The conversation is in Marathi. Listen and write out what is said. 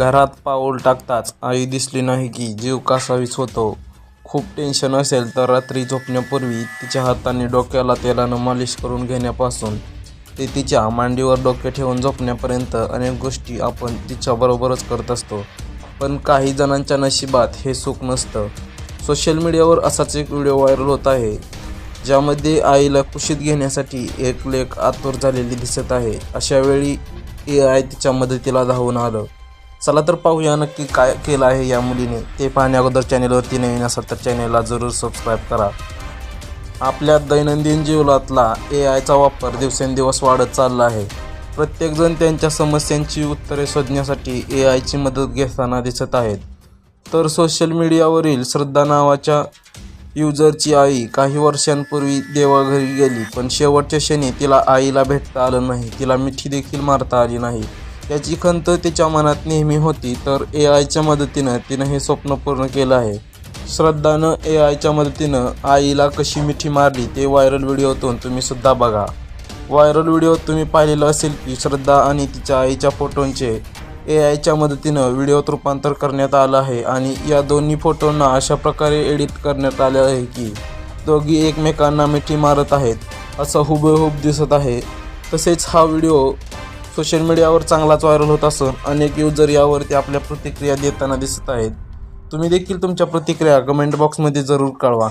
घरात पाऊल टाकताच आई दिसली नाही की जीव कासावीस होतो. खूप टेन्शन असेल तर रात्री झोपण्यापूर्वी तिच्या हाताने डोक्याला तेलानं मालिश करून घेण्यापासून. ते तिच्या मांडीवर डोके ठेवून झोपण्यापर्यंत अनेक गोष्टी आपण तिच्याबरोबरच करत असतो. पण काही जणांच्या नशिबात हे सुख नसतं. सोशल मीडियावर असाच एक व्हिडिओ व्हायरल होत आहे ज्यामध्ये आईला कुशीत घेण्यासाठी एक लेख आतुर झालेली दिसत आहे. अशावेळी ए आय तिच्या मदतीला धावून आलं. चला तर पाहूया नक्की काय केलं आहे या मुलीने. ते पाहण्या अगोदर चॅनेलवरती नवीन असाल तर चॅनेलला जरूर सबस्क्राईब करा. आपल्या दैनंदिन जीवनातला ए आयचा वापर दिवसेंदिवस वाढत चालला आहे. प्रत्येकजण त्यांच्या समस्यांची उत्तरे शोधण्यासाठी ए आयची मदत घेताना दिसत आहेत. तर सोशल मीडियावरील श्रद्धा नावाच्या युजरची आई काही वर्षांपूर्वी देवाघरी गेली पण शेवटच्या क्षणी तिला आईला भेटता आलं नाही. तिला मिठी देखील मारता आली नाही. याची खंत तिच्या मनात नेहमी होती तर ए आयच्या मदतीनं तिनं हे स्वप्न पूर्ण केलं आहे. श्रद्धानं ए आयच्या मदतीनं आईला कशी मिठी मारली ते व्हायरल व्हिडिओतून तुम्ही सुद्धा बघा. व्हायरल व्हिडिओ तुम्ही पाहिलेलं असेल की श्रद्धा आणि तिच्या आईच्या फोटोंचे ए आयच्या मदतीनं व्हिडिओत रूपांतर करण्यात आलं आहे आणि या दोन्ही फोटोंना अशा प्रकारे एडिट करण्यात आले आहे की दोघी एकमेकांना मिठी मारत आहेत असं हुबेहूब दिसत आहे. तसेच हा व्हिडिओ सोशल मीडियावर चांगलाच व्हायरल होत असून अनेक युजर यावरती आपल्या प्रतिक्रिया देताना दिसत आहेत. तुम्ही देखील तुमच्या प्रतिक्रिया कमेंट बॉक्समध्ये जरूर कळवा.